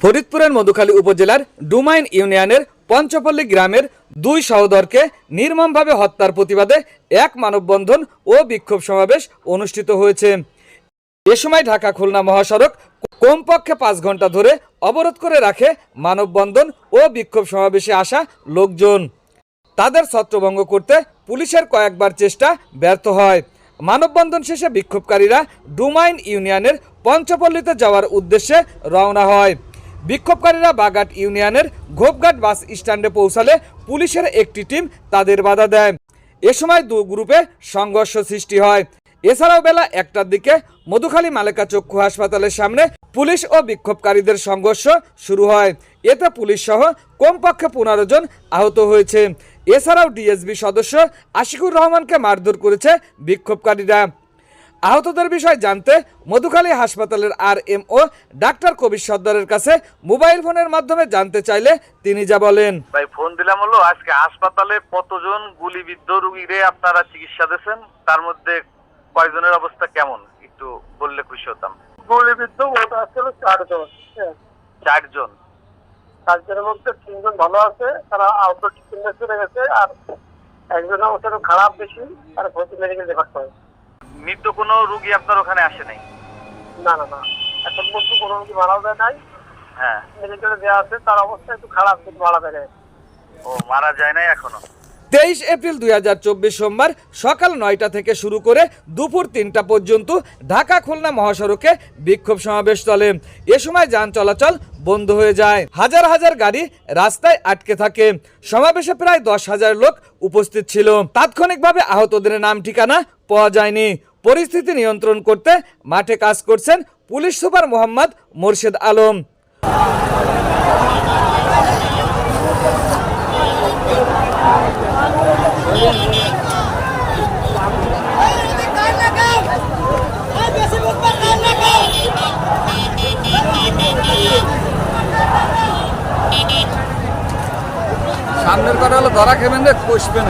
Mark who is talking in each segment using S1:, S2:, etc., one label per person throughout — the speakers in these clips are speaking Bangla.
S1: ফরিদপুরের মধুখালী উপজেলার ডুমাইন ইউনিয়নের পঞ্চপল্লী গ্রামের দুই সহোদরকে নির্মমভাবে হত্যার প্রতিবাদে এক মানববন্ধন ও বিক্ষোভ সমাবেশ অনুষ্ঠিত হয়েছে। এ সময় ঢাকা খুলনা মহাসড়ক কমপক্ষে পাঁচ ঘণ্টা ধরে অবরোধ করে রাখে মানববন্ধন ও বিক্ষোভ সমাবেশে আসা লোকজন। তাদের ছত্রভঙ্গ করতে পুলিশের কয়েকবার চেষ্টা ব্যর্থ হয়। মানববন্ধন শেষে বিক্ষোভকারীরা ডুমাইন ইউনিয়নের পঞ্চপল্লীতে যাওয়ার উদ্দেশ্যে রওনা হয়। বিক্ষোভকারীরা বাগাট ইউনিয়নের ঘোপঘাট বাস স্ট্যান্ডে পৌঁছালে পুলিশের একটি টিম তাদের বাধা দেয়। এ সময় দু গ্রুপে সংঘর্ষ সৃষ্টি হয়। এছাড়াও বেলা একটার দিকে মধুখালী মালেকা চক্ষু হাসপাতালের সামনে পুলিশ ও বিক্ষোভকারীদের সংঘর্ষ শুরু হয়। এতে পুলিশ সহ কমপক্ষে পনেরো জন আহত হয়েছে। এছাড়াও ডিএসবি সদস্য আশিকুর রহমানকে মারধর করেছে বিক্ষোভকারীরা। আহতদের বিষয় জানতে মধুখালী হাসপাতালের আর এম ও ডাক্তার কবির সর্দারের কাছে মোবাইল ফোনের মাধ্যমে জানতে চাইলে তিনি যা বলেন।
S2: ভাই ফোন দিলাম হলো আজকে হাসপাতালে কতজন গুলিবিদ্ধ রুগীরে আপনারা চিকিৎসা দিয়েছেন? তার মধ্যে কয়জনের অবস্থা কেমন? একটু বললে খুশি হতাম।
S3: গুলিবিদ্ধ ওটা আসছিল চারজন। হ্যাঁ।
S2: চারজন?
S3: চারজনের মধ্যে তিনজন ভালো আছে তারা আউট ট্রিটমেন্ট চলে গেছে আর একজনের অবস্থা একটু খারাপ বেশি আর ভর্তি মেডিকেল রেফার করে
S2: মৃত কোনো রুগী আপনার ওখানে আসে নাই?
S3: না না না। এখন পর্যন্ত কোনো রোগী মারা যায় নাই।
S2: হ্যাঁ।
S3: মেডিকেলে দেওয়া আছে তার অবস্থা একটু খারাপ কিন্তু মারা যায় নাই।
S2: ও মারা যায় নাই এখনও?
S1: তেইশ এপ্রিল দুই হাজার চব্বিশ সোমবার সকাল নয়টা থেকে শুরু করে দুপুর তিনটা পর্যন্ত ঢাকা খুলনা মহাসড়কে বিক্ষোভ সমাবেশ চলে। এ সময় যান চলাচল বন্ধ হয়ে যায়। হাজার হাজার গাড়ি রাস্তায় আটকে থাকে। সমাবেশে প্রায় দশ হাজার লোক উপস্থিত ছিল। তাৎক্ষণিকভাবে আহতদের নাম ঠিকানা পাওয়া যায়নি। পরিস্থিতি নিয়ন্ত্রণ করতে মাঠে কাজ করছেন পুলিশ সুপার মোহাম্মদ মোর্শেদ আলম। সামনের কথা হলো, ধরা খেবেন রে কষবে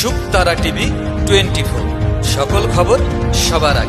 S1: শুকতারা টিভি টোয়েন্টি সকল খবর সবার আগে।